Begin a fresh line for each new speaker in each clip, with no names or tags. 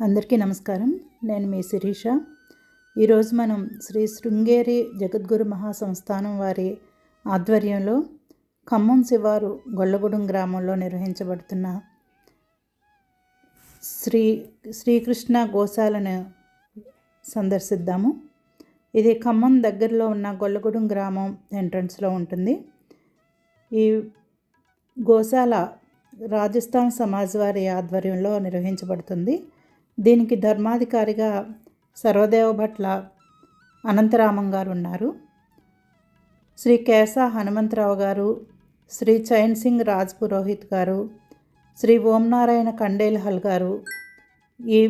అందరికీ నమస్కారం. నేను మీ శిరీష. ఈరోజు మనం శ్రీ శృంగేరి జగద్గురు మహాసంస్థానం వారి ఆధ్వర్యంలో ఖమ్మం శివారు గొల్లగూడెం గ్రామంలో నిర్వహించబడుతున్న శ్రీ శ్రీకృష్ణ గోశాలను సందర్శిద్దాము. ఇది ఖమ్మం దగ్గరలో ఉన్న గొల్లగూడెం గ్రామం ఎంట్రన్స్లో ఉంటుంది. ఈ గోశాల రాజస్థాన్ సమాజ్ వారి ఆధ్వర్యంలో నిర్వహించబడుతుంది. దీనికి ధర్మాధికారిగా సర్వదేవ భట్ల అనంతరామం గారు ఉన్నారు శ్రీ కేశ హనుమంతరావు గారు శ్రీ చైన్ సింగ్ రాజ్ పురోహిత్ గారు శ్రీ ఓంనారాయణ కండేల్హల్ గారు ఈ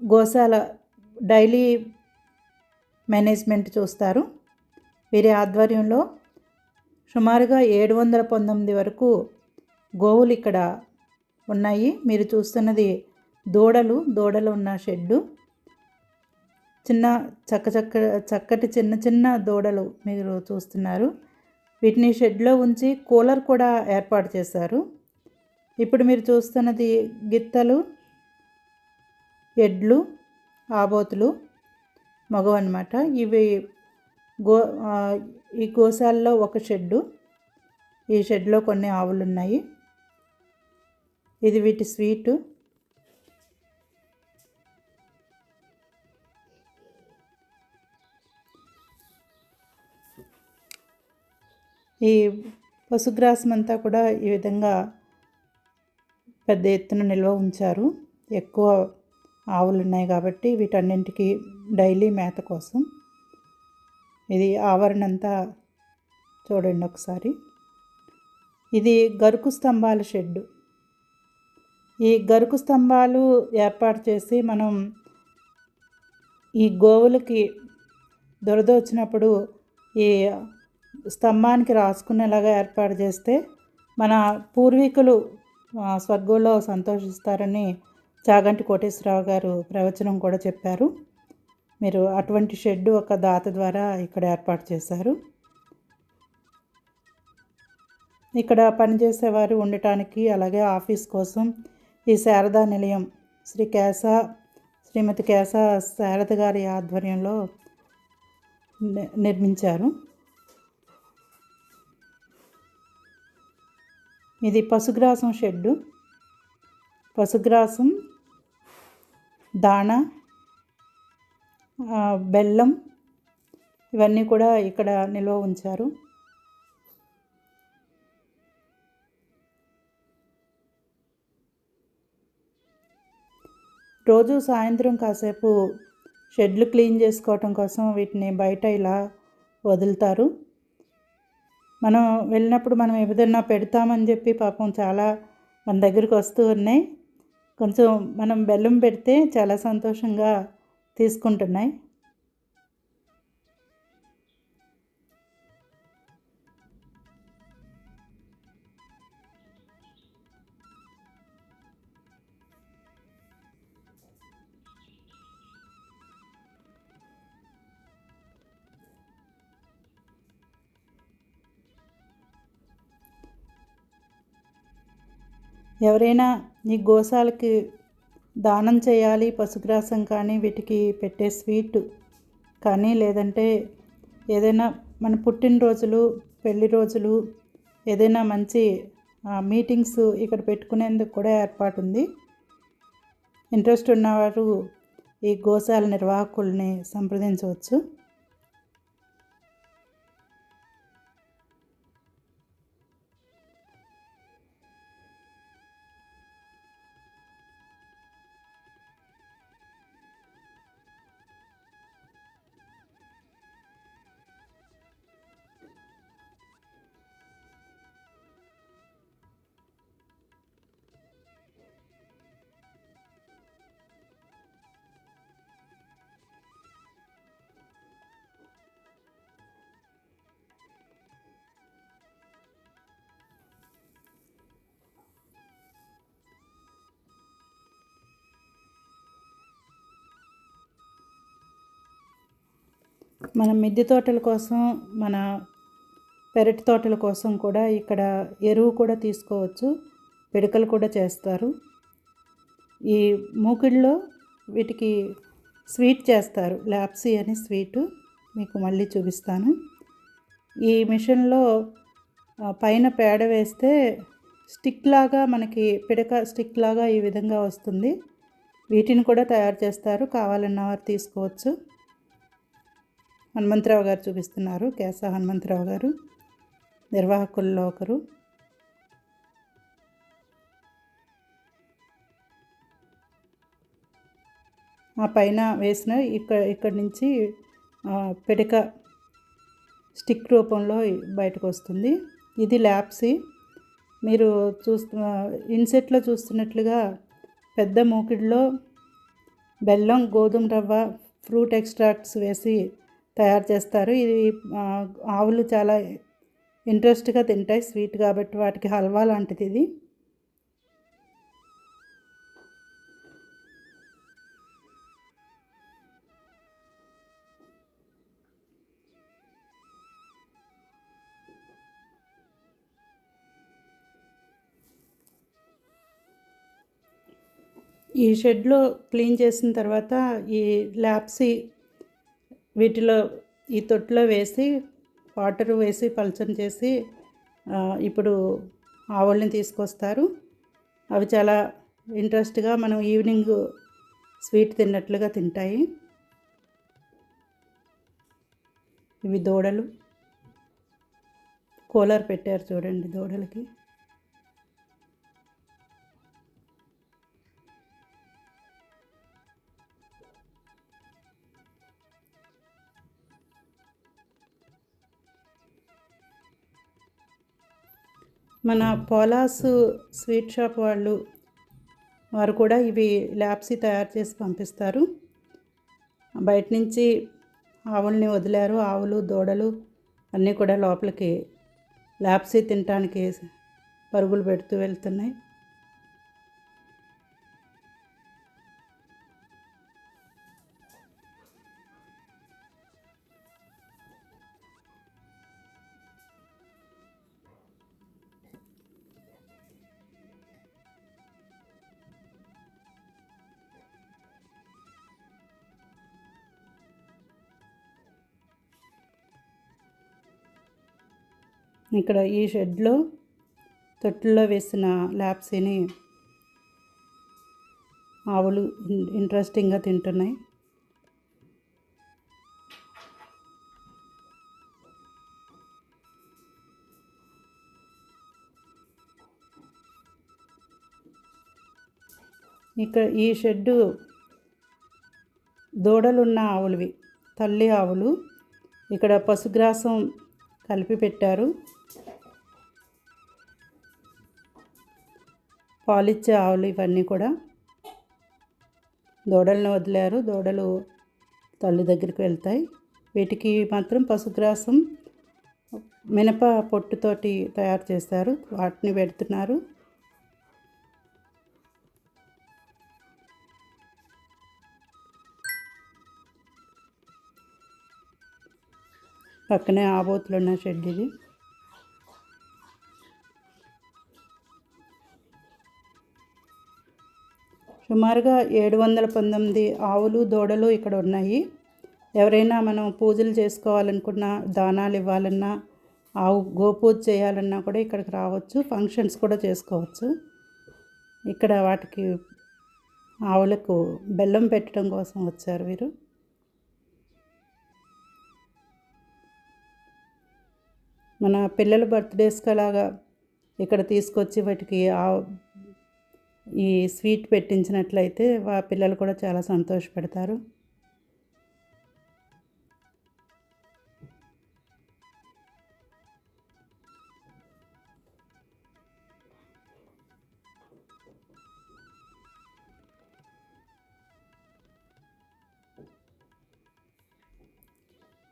గోశాల డైలీ మేనేజ్మెంట్ చూస్తారు. వీరి ఆధ్వర్యంలో సుమారుగా ఏడు వందల పంతొమ్మిది వరకు గోవులు ఇక్కడ ఉన్నాయి. మీరు చూస్తున్నది దూడలు దూడలు ఉన్న షెడ్డు. చిన్న చక్క చక్క చక్కటి చిన్న చిన్న దూడలు మీరు చూస్తున్నారు. వీటిని షెడ్లో ఉంచి కూలర్ కూడా ఏర్పాటు చేశారు. ఇప్పుడు మీరు చూస్తున్నది గిత్తలు ఎడ్లు ఆబోతులు మగవన్నమాట ఇవి గో ఈ గోశాలలో ఒక షెడ్డు. ఈ షెడ్లో కొన్ని ఆవులు ఉన్నాయి ఇది వీటి స్వీటు. ఈ పశుగ్రాసం అంతా కూడా ఈ విధంగా పెద్ద ఎత్తున నిల్వ ఉంచారు. ఎక్కువ ఆవులు ఉన్నాయి కాబట్టి వీటన్నింటికి డైలీ మేత కోసం. ఇది ఆవరణ అంతా చూడండి ఒకసారి. ఇది గరుకు స్తంభాల షెడ్డు. ఈ గరుకు స్తంభాలు ఏర్పాటు చేసి మనం ఈ గోవులకి దొరద వచ్చినప్పుడు ఈ స్తంభానికి రాసుకునేలాగా ఏర్పాటు చేస్తే మన పూర్వీకులు స్వర్గంలో సంతోషిస్తారని చాగంటి కోటేశ్వరరావు గారు ప్రవచనం కూడా చెప్పారు. మీరు అటువంటి షెడ్డు ఒక దాత ద్వారా ఇక్కడ ఏర్పాటు చేశారు. ఇక్కడ పనిచేసేవారు ఉండటానికి అలాగే ఆఫీస్ కోసం ఈ శారదా నిలయం శ్రీ కేశ శ్రీమతి కేశ శారద గారి ఆధ్వర్యంలో నిర్మించారు. ఇది పశుగ్రాసం షెడ్డు. పశుగ్రాసం దాణా బెల్లం ఇవన్నీ కూడా ఇక్కడ నిల్వ ఉంచారు. రోజు సాయంత్రం కాసేపు షెడ్లు క్లీన్ చేసుకోవటం కోసం వీటిని బయట ఇలా వదులుతారు. మనం వెళ్ళినప్పుడు మనం ఏదైనా పెడతామని చెప్పి పాపం చాలా మన దగ్గరికి వస్తూ ఉన్నాయి. కొంచెం మనం బెల్లం పెడితే చాలా సంతోషంగా తీసుకుంటున్నాయి. ఎవరైనా ఈ గోశాలకి దానం చేయాలి పశుగ్రాసం కానీ వీటికి పెట్టే స్వీట్ కానీ లేదంటే ఏదైనా మన పుట్టినరోజులు పెళ్ళి రోజులు ఏదైనా మంచి మీటింగ్స్ ఇక్కడ పెట్టుకునేందుకు కూడా ఏర్పాటు ఉంది ఇంట్రెస్ట్ ఉన్నవారు ఈ గోశాల నిర్వాహకుల్ని సంప్రదించవచ్చు. మన మిద్దె తోటల కోసం మన పెరటి తోటల కోసం కూడా ఇక్కడ ఎరువు కూడా తీసుకోవచ్చు పిడకలు కూడా చేస్తారు. ఈ మూకిడిలో వీటికి స్వీట్ చేస్తారు ల్యాప్సీ అని స్వీటు మీకు మళ్ళీ చూపిస్తాను. ఈ మిషన్లో పైన పేడ వేస్తే స్టిక్ లాగా మనకి పిడక స్టిక్ లాగా ఈ విధంగా వస్తుంది. వీటిని కూడా తయారు చేస్తారు కావాలన్న వారు తీసుకోవచ్చు. హనుమంతరావు గారు చూపిస్తున్నారు. కేశ హనుమంతరావు గారు. నిర్వాహకుల్లో ఒకరు. ఆ పైన వేసిన ఇక్కడ ఇక్కడి నుంచి ఆ, పిడక స్టిక్ రూపంలో బయటకు వస్తుంది. ఇది ల్యాప్సీ. మీరు చూస్తు ఇన్సెట్లో చూస్తున్నట్లుగా పెద్ద మూకిడిలో బెల్లం గోధుమ రవ్వ ఫ్రూట్ ఎక్స్ట్రాక్ట్స్ వేసి తయారు చేస్తారు. ఇది ఆవులు చాలా ఇంట్రెస్ట్గా తింటాయి. స్వీట్ కాబట్టి వాటికి హల్వా లాంటిది ఇది. ఈ షెడ్లో క్లీన్ చేసిన తర్వాత ఈ ల్యాప్సీ వీటిలో ఈ తొట్టులో వేసి వాటర్ వేసి పలచన చేసి ఇప్పుడు ఆవుల్ని తీసుకొస్తారు. అవి చాలా ఇంట్రెస్ట్గా మనం ఈవినింగ్ స్వీట్ తిన్నట్లుగా తింటాయి. ఇవి దూడలు. కూలర్ పెట్టారు చూడండి దూడలకి. మన పోలాస్ స్వీట్ షాప్ వాళ్ళు వారు కూడా ఇవి ల్యాప్సీ తయారు చేసి పంపిస్తారు. బయట నుంచి ఆవుల్ని వదిలారు. ఆవులు దూడలు అన్నీ కూడా లోపలికి ల్యాప్సీ తినటానికి పరుగులు పెడుతూ వెళ్తున్నాయి. ఇక్కడ ఈ షెడ్లో తొట్టుల్లో వేసిన ల్యాప్సీని ఆవులు ఇన్- ఇంట్రెస్టింగ్గా తింటున్నాయి. ఇక్కడ ఈ షెడ్డు దూడలున్న ఆవులవి తల్లి ఆవులు. ఇక్కడ పశుగ్రాసం కలిపి పెట్టారు. పాలిచ్చే ఆవులు ఇవన్నీ కూడా. దూడలను వదిలారు. దూడలు తల్లి దగ్గరికి వెళ్తాయి. వీటికి మాత్రం పశుగ్రాసం మినప పొట్టుతోటి తయారు చేస్తారు. వాటిని పెడుతున్నారు. పక్కనే ఆబోతులు ఉన్న షెడ్ ఇది. సుమారుగా ఏడు వందల పంతొమ్మిది ఆవులు దూడలు ఇక్కడ ఉన్నాయి. ఎవరైనా మనం పూజలు చేసుకోవాలనుకున్నా దానాలు ఇవ్వాలన్నా ఆవు గోపూజ చేయాలన్నా కూడా ఇక్కడికి రావచ్చు ఫంక్షన్స్ కూడా చేసుకోవచ్చు. ఇక్కడ వాటికి ఆవులకు బెల్లం పెట్టడం కోసం వచ్చారు వీరు. మన పిల్లల బర్త్డేస్కి అలాగా ఇక్కడ తీసుకొచ్చి వాటికి ఆ- ఈ స్వీట్ పెట్టించినట్లయితే వా పిల్లలు కూడా చాలా సంతోషపెడతారు.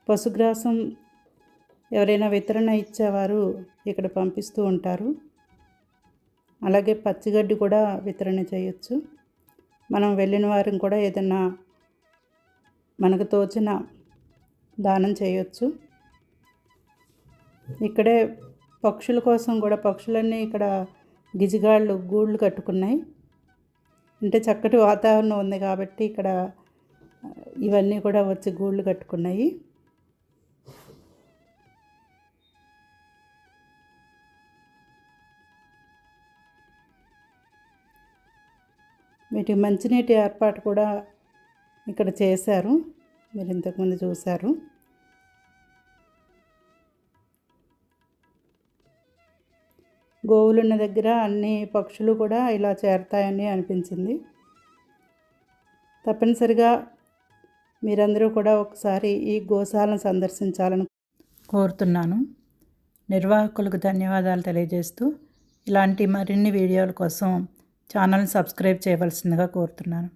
పశుగ్రాసం ఎవరైనా వితరణ ఇచ్చేవారు ఇక్కడ పంపిస్తూ ఉంటారు. అలాగే పచ్చిగడ్డి కూడా వితరణ చేయొచ్చు. మనం వెళ్ళిన వారం కూడా ఏదైనా మనకు తోచిన దానం చేయొచ్చు. ఇక్కడే పక్షుల కోసం కూడా పక్షులన్నీ ఇక్కడ గిజిగాళ్ళు గూళ్ళు కట్టుకున్నాయి. అంటే చక్కటి వాతావరణం ఉంది కాబట్టి ఇక్కడ ఇవన్నీ కూడా వచ్చి గూళ్ళు కట్టుకున్నాయి. వీటికి మంచినీటి ఏర్పాటు కూడా ఇక్కడ చేశారు. మీరు ఇంతకుముందు చూశారు. గోవులున్న దగ్గర అన్ని పక్షులు కూడా ఇలా చేరతాయని అనిపించింది. తప్పనిసరిగా మీరందరూ కూడా ఒకసారి ఈ గోశాలను సందర్శించాలని కోరుతున్నాను. నిర్వాహకులకు ధన్యవాదాలు తెలియజేస్తూ ఇలాంటి మరిన్ని వీడియోల కోసం ఛానల్ని సబ్స్క్రైబ్ చేయవలసిందిగా కోరుతున్నాను.